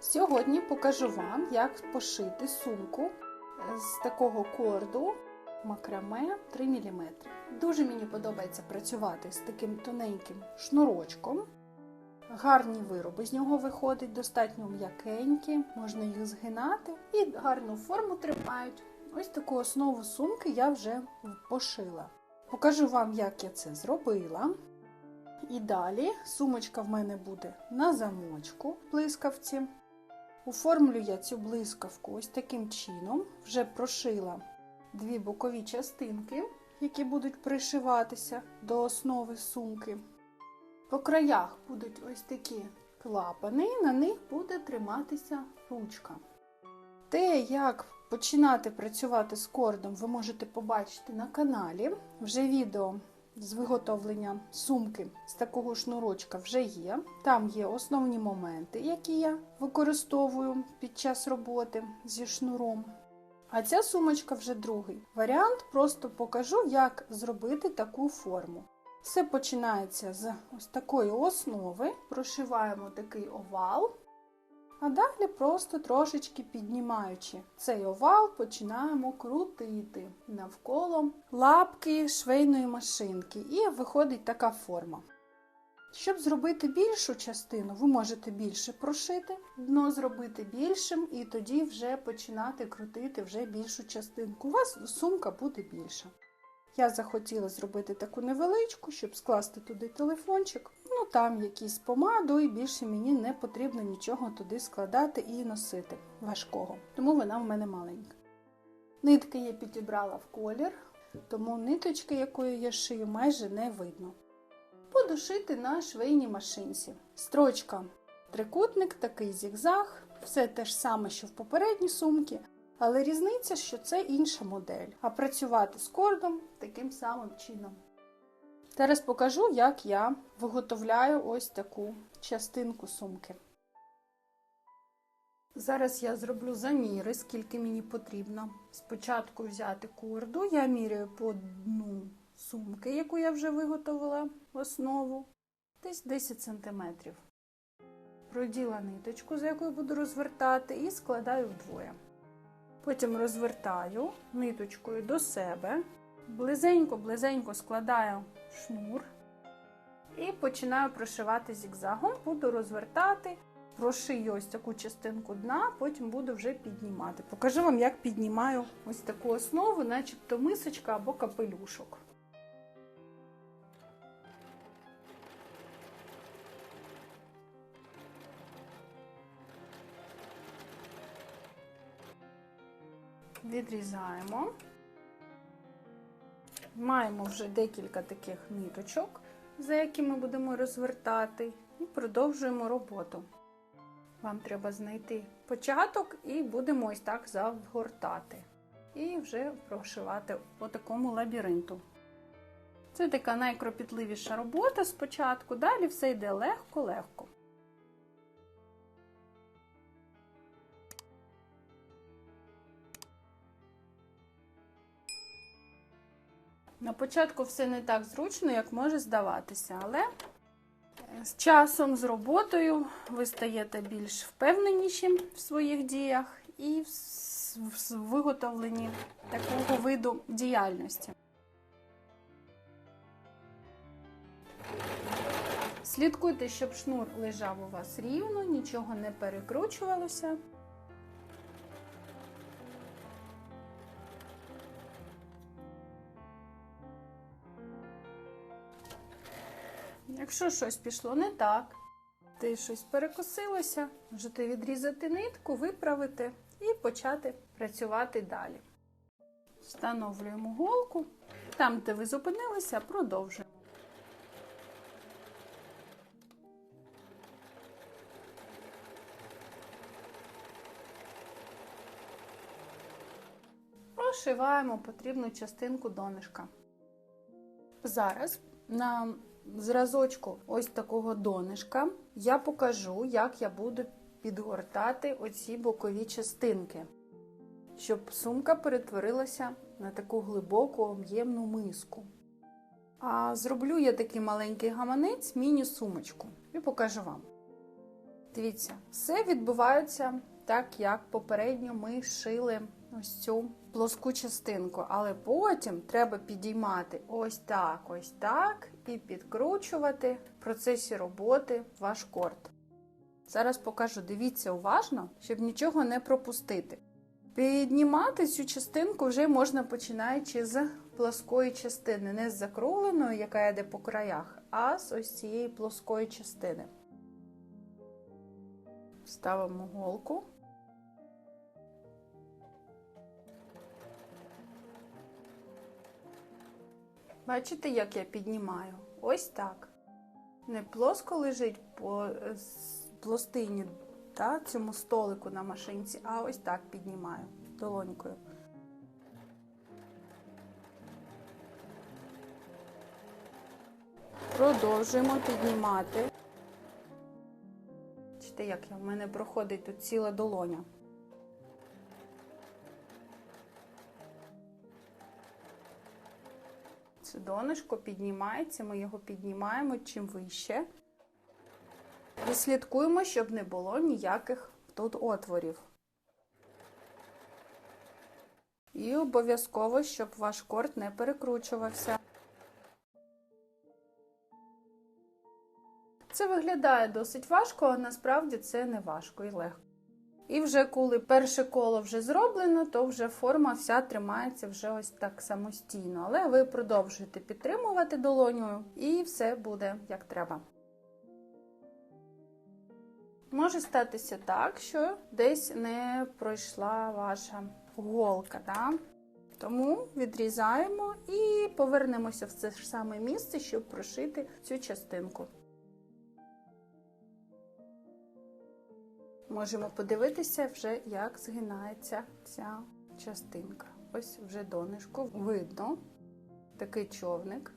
Сьогодні покажу вам, як пошити сумку з такого корду макраме 3 мм. Дуже мені подобається працювати з таким тоненьким шнурочком. Гарні вироби з нього виходять, достатньо м'якенькі, можна їх згинати і гарну форму тримають. Ось таку основу сумки я вже пошила. Покажу вам, як я це зробила. І далі сумочка в мене буде на замочку в блискавці. Оформлю я цю блискавку ось таким чином. Вже прошила дві бокові частинки, які будуть пришиватися до основи сумки. По краях будуть ось такі клапани, на них буде триматися ручка. Те, як починати працювати з кордом, ви можете побачити на каналі. Вже відео з виготовлення сумки з такого шнурочка вже є. Там є основні моменти, які я використовую під час роботи зі шнуром. А ця сумочка вже другий варіант. Просто покажу, як зробити таку форму. Все починається з ось такої основи, прошиваємо такий овал, а далі просто трошечки піднімаючи цей овал, починаємо крутити навколо лапки швейної машинки, і виходить така форма. Щоб зробити більшу частину, ви можете більше прошити, дно зробити більшим, і тоді вже починати крутити вже більшу частинку. У вас сумка буде більша. Я захотіла зробити таку невеличку, щоб скласти туди телефончик. Ну там якісь помаду, і більше мені не потрібно нічого туди складати і носити важкого. Тому вона в мене маленька. Нитки я підібрала в колір, тому ниточки, якою я шию, майже не видно. Буду шити на швейній машинці. Строчка трикутник, такий зігзаг, все те ж саме, що в попередній сумці. Але різниця, що це інша модель, а працювати з кордом таким самим чином. Зараз покажу, як я виготовляю ось таку частинку сумки. Зараз я зроблю заміри, скільки мені потрібно. Спочатку взяти корду, я міряю по дну сумки, яку я вже виготовила основу, десь 10 см. Проділа ниточку, за якою буду розвертати, і складаю вдвоє. Потім розвертаю ниточкою до себе, близенько-близенько складаю шнур і починаю прошивати зігзагом. Буду розвертати, прошию ось таку частинку дна, потім буду вже піднімати. Покажу вам, як піднімаю ось таку основу, начебто мисочка або капелюшок. Відрізаємо. Маємо вже декілька таких ниточок, за які ми будемо розвертати, і продовжуємо роботу. Вам треба знайти початок і будемо ось так загортати. І вже прошивати по такому лабіринту. Це така найкропітливіша робота спочатку, далі все йде легко-легко. На початку все не так зручно, як може здаватися, але з часом, з роботою, ви стаєте більш впевненішим в своїх діях і в виготовленні такого виду діяльності. Слідкуйте, щоб шнур лежав у вас рівно, нічого не перекручувалося. Якщо щось пішло не так, ти щось перекосилося, можете відрізати нитку, виправити і почати працювати далі. Встановлюємо голку. Там, де ви зупинилися, продовжуємо. Прошиваємо потрібну частинку донишка. Зараз на зразочку ось такого донишка я покажу, як я буду підгортати оці бокові частинки, щоб сумка перетворилася на таку глибоку об'ємну миску. А зроблю я такий маленький гаманець, міні-сумочку, і покажу вам. Дивіться, все відбувається так, як попередньо ми шили ось цю плоску частинку, але потім треба підіймати ось так, ось так, і підкручувати в процесі роботи ваш корд. Зараз покажу, дивіться уважно, щоб нічого не пропустити. Піднімати цю частинку вже можна починаючи з плоскої частини, не з закругленої, яка йде по краях, а з ось цієї плоскої частини. Ставимо голку. Бачите, як я піднімаю? Ось так. Не плоско лежить по пластині, та, цьому столику на машинці, а ось так піднімаю долонькою. Продовжуємо піднімати. Бачите, як в мене проходить тут ціла долоня. Донышко піднімається, ми його піднімаємо чим вище. І слідкуємо, щоб не було ніяких тут отворів. І обов'язково, щоб ваш корд не перекручувався. Це виглядає досить важко, а насправді це не важко і легко. І вже коли перше коло вже зроблено, то вже форма вся тримається вже ось так самостійно. Але ви продовжуєте підтримувати долонею і все буде як треба. Може статися так, що десь не пройшла ваша голка. Да? Тому відрізаємо і повернемося в це ж саме місце, щоб прошити цю частинку. Можемо подивитися вже, як згинається ця частинка. Ось вже донишку видно такий човник.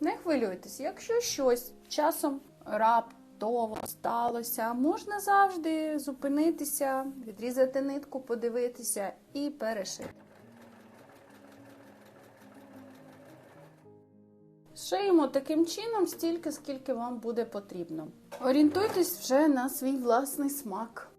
Не хвилюйтесь, якщо щось часом раптово сталося, можна завжди зупинитися, відрізати нитку, подивитися і перешити. Шиємо таким чином стільки, скільки вам буде потрібно. Орієнтуйтесь вже на свій власний смак.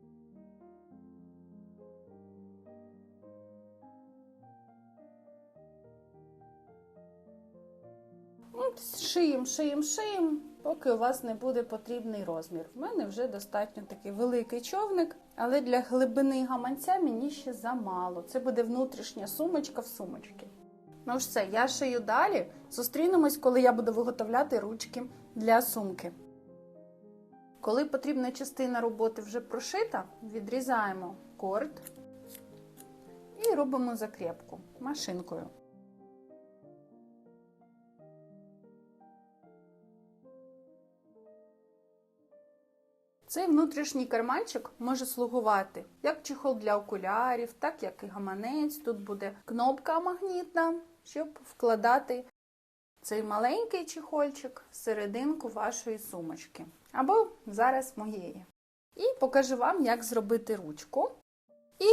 Шиєм, шиєм, шиєм, поки у вас не буде потрібний розмір. В мене вже достатньо такий великий човник, але для глибини гаманця мені ще замало. Це буде внутрішня сумочка в сумочці. Ну ж все, я шию далі. Зустрінемось, коли я буду виготовляти ручки для сумки. Коли потрібна частина роботи вже прошита, відрізаємо корд і робимо закріпку машинкою. Цей внутрішній карманчик може слугувати як чехол для окулярів, так як і гаманець. Тут буде кнопка магнітна, щоб вкладати цей маленький чехольчик в серединку вашої сумочки. Або зараз моєї. І покажу вам, як зробити ручку. І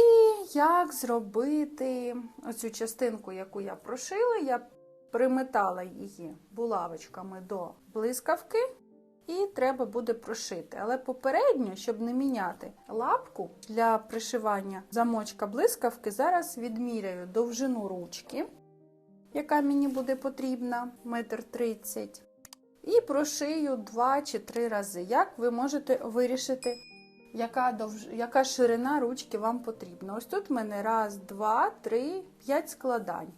як зробити оцю частинку, яку я прошила, я приметала її булавочками до блискавки. І треба буде прошити. Але попередньо, щоб не міняти лапку для пришивання замочка блискавки, зараз відміряю довжину ручки, яка мені буде потрібна, 1,30 м. І прошию 2 чи 3 рази. Як ви можете вирішити, яка, довж... яка ширина ручки вам потрібна? Ось тут в мене раз, два, три, 5 складань.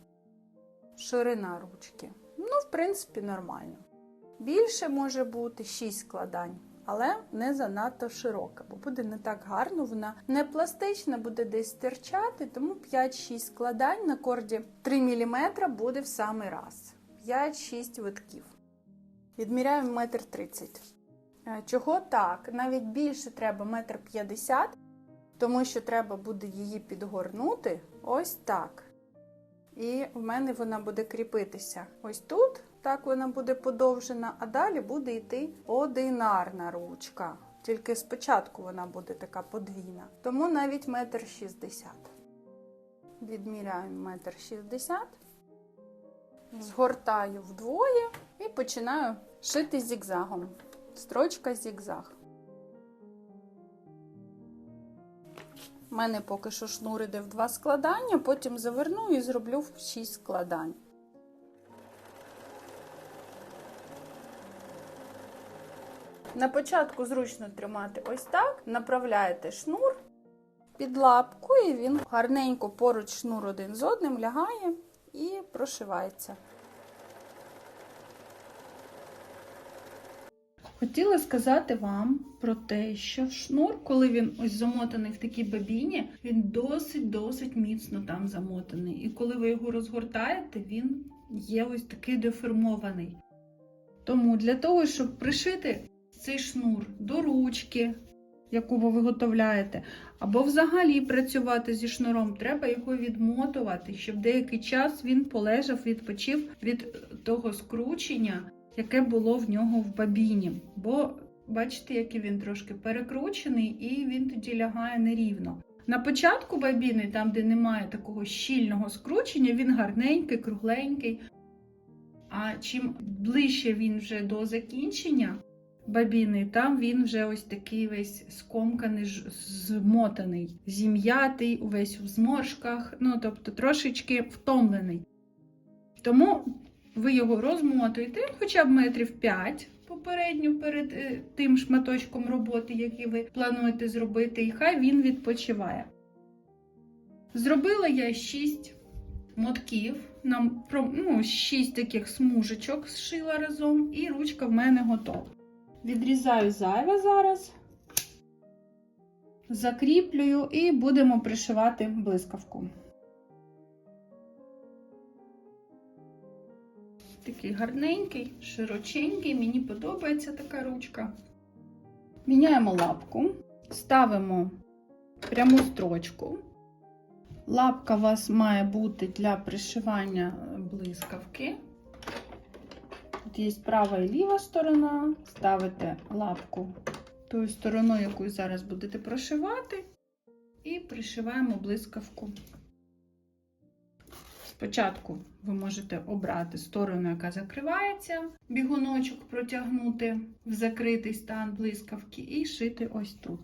Ширина ручки. Ну, в принципі, нормально. Більше може бути 6 складань, але не занадто широка, бо буде не так гарно, вона не пластична, буде десь стирчати, тому 5-6 складань на корді 3 мм буде в самий раз. 5-6 витків. Відміряємо 1,30 м. Чого так? Навіть більше треба 1,50 м, тому що треба буде її підгорнути ось так. І в мене вона буде кріпитися ось тут. Так вона буде подовжена, а далі буде йти одинарна ручка. Тільки спочатку вона буде така подвійна. Тому навіть метр шістдесят. Відміряємо метр шістдесят, згортаю вдвоє і починаю шити зігзагом. Строчка зігзаг. У мене поки що шнур іде в два складання, потім заверну і зроблю в 6 складань. На початку зручно тримати ось так, направляєте шнур під лапку, і він гарненько поруч шнур один з одним лягає і прошивається. Хотіла сказати вам про те, що шнур, коли він ось замотаний в такій бабіні, він досить-досить міцно там замотаний. І коли ви його розгортаєте, він є ось такий деформований. Тому для того, щоб пришити цей шнур до ручки, яку ви виготовляєте, або взагалі працювати зі шнуром, треба його відмотувати, щоб деякий час він полежав, відпочив від того скручення, яке було в нього в бабіні. Бо бачите, який він трошки перекручений, і він тоді лягає нерівно. На початку бабіни, там, де немає такого щільного скручення, він гарненький, кругленький. А чим ближче він вже до закінчення бабіни, там він вже ось такий весь скомканий, змотаний, зім'ятий, увесь в зморшках, ну тобто трошечки втомлений. Тому ви його розмотуєте хоча б метрів 5 попередньо перед е, тим шматочком роботи, який ви плануєте зробити, і хай він відпочиває. Зробила я 6 мотків, нам ну, 6 таких смужечок зшила разом, і ручка в мене готова. Відрізаю зайве зараз, закріплюю і будемо пришивати блискавку. Такий гарненький, широченький, мені подобається така ручка. Міняємо лапку, ставимо пряму строчку. Лапка у вас має бути для пришивання блискавки. Тут є права і ліва сторона. Ставите лапку тою стороною, якою зараз будете прошивати, і пришиваємо блискавку. Спочатку ви можете обрати сторону, яка закривається, бігуночок протягнути в закритий стан блискавки, і шити ось тут.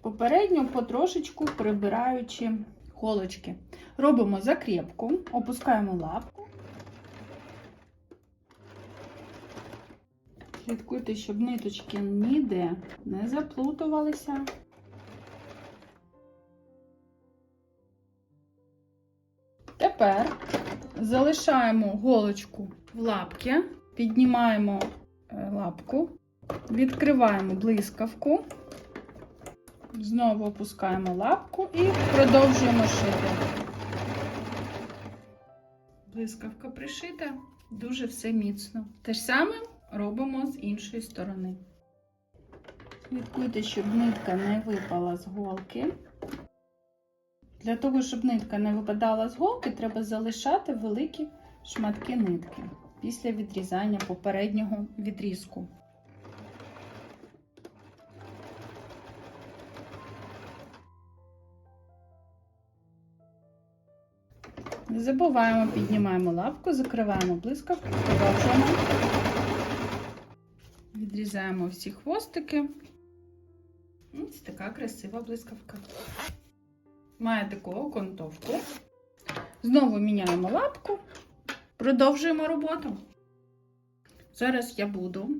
Попередньо потрошечку прибираючи холочки. Робимо закріпку, опускаємо лапку. Слідкуйте, щоб ниточки ніде не заплутувалися. Тепер залишаємо голочку в лапки, піднімаємо е, лапку, відкриваємо блискавку, знову опускаємо лапку і продовжуємо шити. Блискавка пришита, дуже все міцно. Те ж саме робимо з іншої сторони. Слідкуйте, щоб нитка не випала з голки. Для того, щоб нитка не випадала з голки, треба залишати великі шматки нитки після відрізання попереднього відрізку. Не забуваємо, піднімаємо лапку, закриваємо блискавку, продовжуємо. Відрізаємо всі хвостики. Ось така красива блискавка. Має таку окантовку. Знову міняємо лапку, продовжуємо роботу. Зараз я буду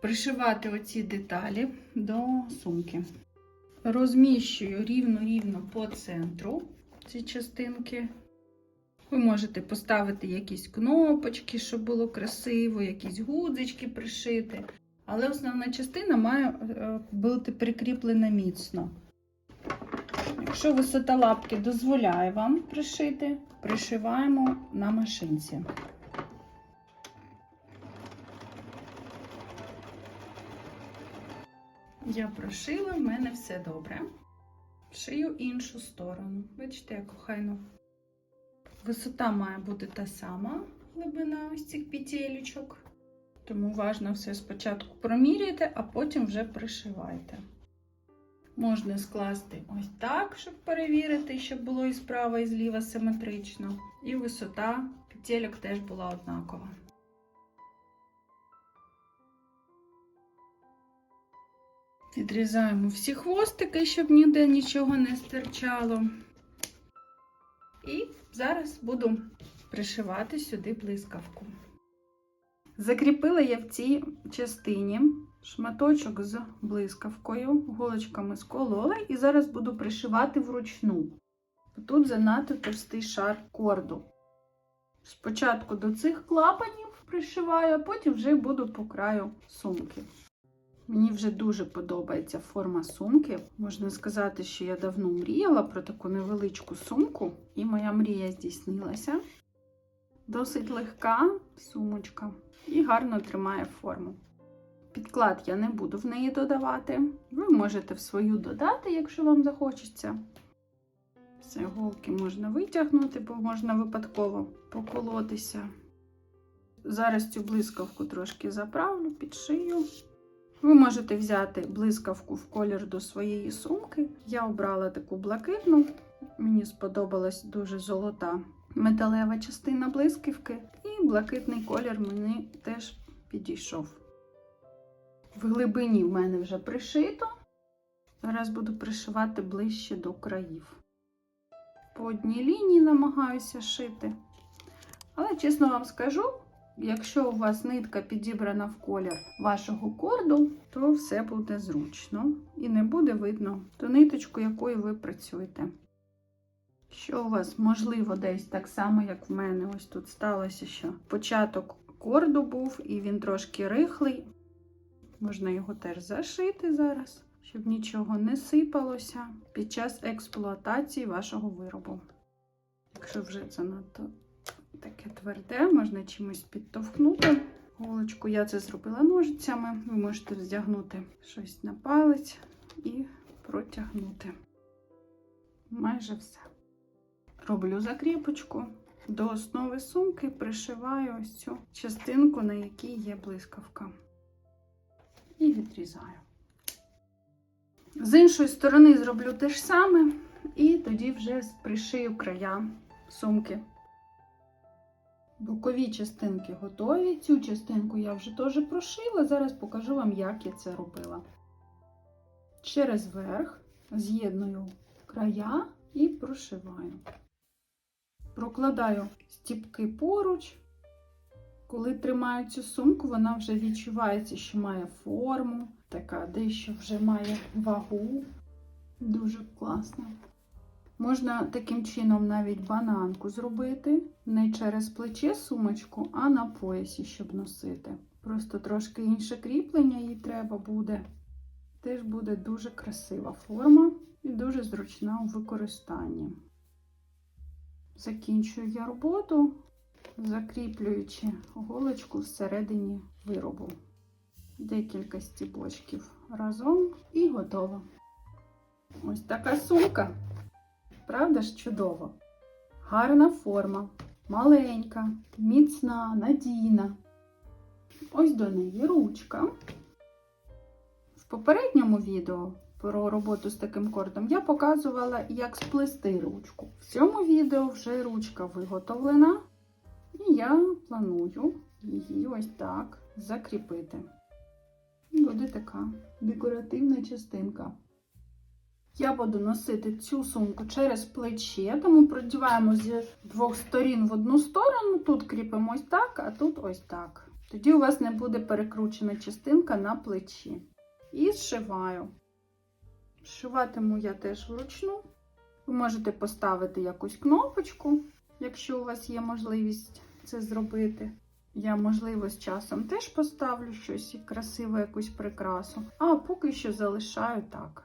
пришивати оці деталі до сумки. Розміщую рівно-рівно по центру ці частинки. Ви можете поставити якісь кнопочки, щоб було красиво, якісь гудзички пришити. Але основна частина має е, бути прикріплена міцно. Якщо висота лапки дозволяє вам пришити, пришиваємо на машинці. Я прошила, в мене все добре. Шию іншу сторону. Бачите, як охайно. Висота має бути та сама глибина ось цих петелечок. Тому важно все спочатку проміряйте, а потім вже пришивайте. Можна скласти ось так, щоб перевірити, щоб було і справа, і зліва симетрично. І висота петельок теж була однакова. Відрізаємо всі хвостики, щоб ніде нічого не стирчало. І зараз буду пришивати сюди блискавку. Закріпила я в цій частині шматочок з блискавкою, голочками сколола, і зараз буду пришивати вручну. Тут занадто товстий шар корду. Спочатку до цих клапанів пришиваю, а потім вже буду по краю сумки. Мені вже дуже подобається форма сумки. Можна сказати, що я давно мріяла про таку невеличку сумку, і моя мрія здійснилася. Досить легка сумочка і гарно тримає форму. Підклад я не буду в неї додавати. Ви можете в свою додати, якщо вам захочеться. Все, голки можна витягнути, бо можна випадково поколотися. Зараз цю блискавку трошки заправлю, підшию. Ви можете взяти блискавку в колір до своєї сумки. Я обрала таку блакитну. Мені сподобалась дуже золота металева частина блискавки, і блакитний колір мені теж підійшов. В глибині в мене вже пришито. Зараз буду пришивати ближче до країв. По одній лінії намагаюся шити. Але, чесно вам скажу, якщо у вас нитка підібрана в колір вашого корду, то все буде зручно і не буде видно ту ниточку, якою ви працюєте. Що у вас, можливо, десь так само, як в мене, ось тут сталося, що початок корду був і він трошки рихлий. Можна його теж зашити зараз, щоб нічого не сипалося під час експлуатації вашого виробу. Якщо вже це надто таке тверде, можна чимось підтовхнути. Голочку я це зробила ножицями. Ви можете вздягнути щось на палець і протягнути. Майже все. Роблю закріпочку. До основи сумки пришиваю ось цю частинку, на якій є блискавка. І відрізаю. З іншої сторони зроблю те ж саме, і тоді вже пришию края сумки. Бокові частинки готові. Цю частинку я вже теж прошила. Зараз покажу вам, як я це робила. Через верх з'єдную края і прошиваю. Прокладаю стіпки поруч. Коли тримаю цю сумку, вона вже відчувається, що має форму, така дещо вже має вагу. Дуже класно. Можна таким чином навіть бананку зробити, не через плече сумочку, а на поясі, щоб носити. Просто трошки інше кріплення їй треба буде. Теж буде дуже красива форма і дуже зручна у використанні. Закінчую я роботу, закріплюючи голочку всередині виробу. Декілька стібочків разом і готово. Ось така сумка. Правда ж чудово? Гарна форма, маленька, міцна, надійна. Ось до неї ручка. В попередньому відео про роботу з таким кордом я показувала, як сплести ручку. В цьому відео вже ручка виготовлена, і я планую її ось так закріпити. Буде така декоративна частинка. Я буду носити цю сумку через плече, тому продіваємо з двох сторін в одну сторону. Тут кріпимо ось так, а тут ось так. Тоді у вас не буде перекручена частинка на плечі. І зшиваю. Зшиватиму я теж вручну. Ви можете поставити якусь кнопочку, якщо у вас є можливість це зробити. Я, можливо, з часом теж поставлю щось красиве, якусь прикрасу. А поки що залишаю так.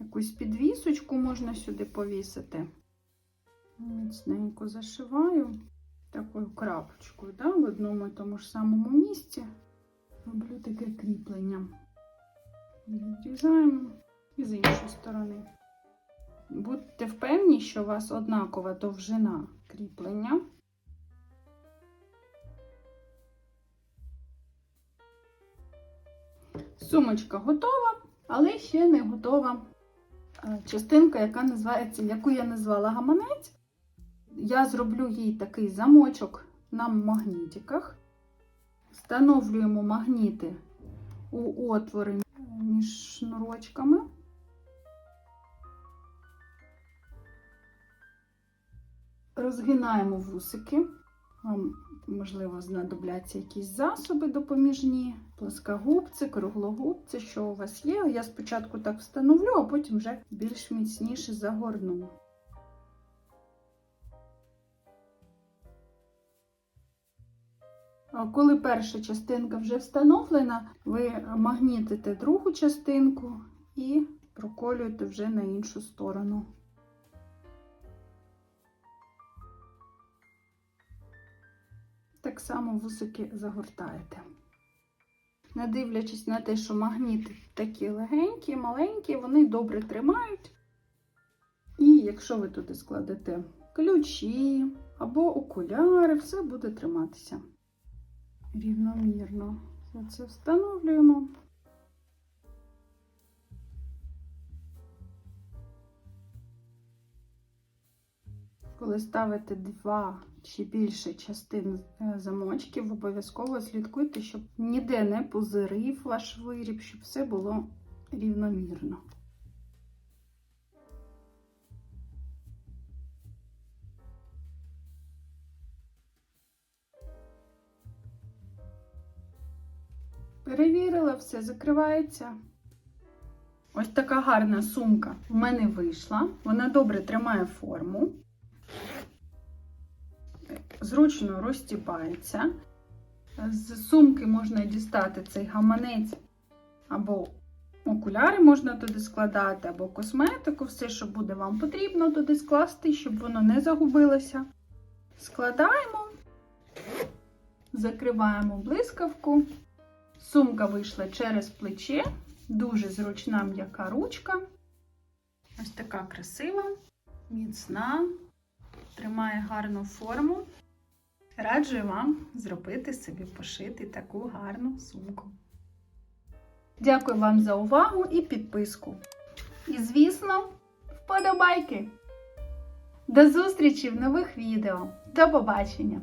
Якусь підвісочку можна сюди повісити. Міцненько зашиваю такою крапочкою, да, в одному і тому ж самому місці. Роблю таке кріплення. Відрізаємо і з іншої сторони. Будьте впевнені, що у вас однакова довжина кріплення. Сумочка готова, але ще не готова е, частинка, яка називається, яку я назвала гаманець. Я зроблю їй такий замочок на магнітиках. Встановлюємо магніти у отвори між шнурочками. Розгинаємо вусики. Вам, можливо, знадобляться якісь засоби допоміжні, плоскогубці, круглогубці, що у вас є. Я спочатку так встановлю, а потім вже більш міцніше загорну. Коли перша частинка вже встановлена, ви магнітите другу частинку і проколюєте вже на іншу сторону. Так само вусики загортаєте. Не дивлячись на те, що магніти такі легенькі, маленькі, вони добре тримають. І якщо ви туди складете ключі або окуляри, все буде триматися рівномірно. Це встановлюємо. Коли ставите два чи більше частин е, замочків, обов'язково слідкуйте, щоб ніде не позирив ваш виріб, щоб все було рівномірно. Перевірила, все закривається. Ось така гарна сумка в мене вийшла. Вона добре тримає форму, зручно розтіпається. З сумки можна дістати цей гаманець або окуляри можна туди складати, або косметику, все, що буде вам потрібно туди скласти, щоб воно не загубилося. Складаємо, закриваємо блискавку. Сумка вийшла через плече, дуже зручна м'яка ручка. Ось така красива, міцна, тримає гарну форму. Раджу вам зробити собі пошити таку гарну сумку. Дякую вам за увагу і підписку. І, звісно, вподобайки! До зустрічі в нових відео. До побачення!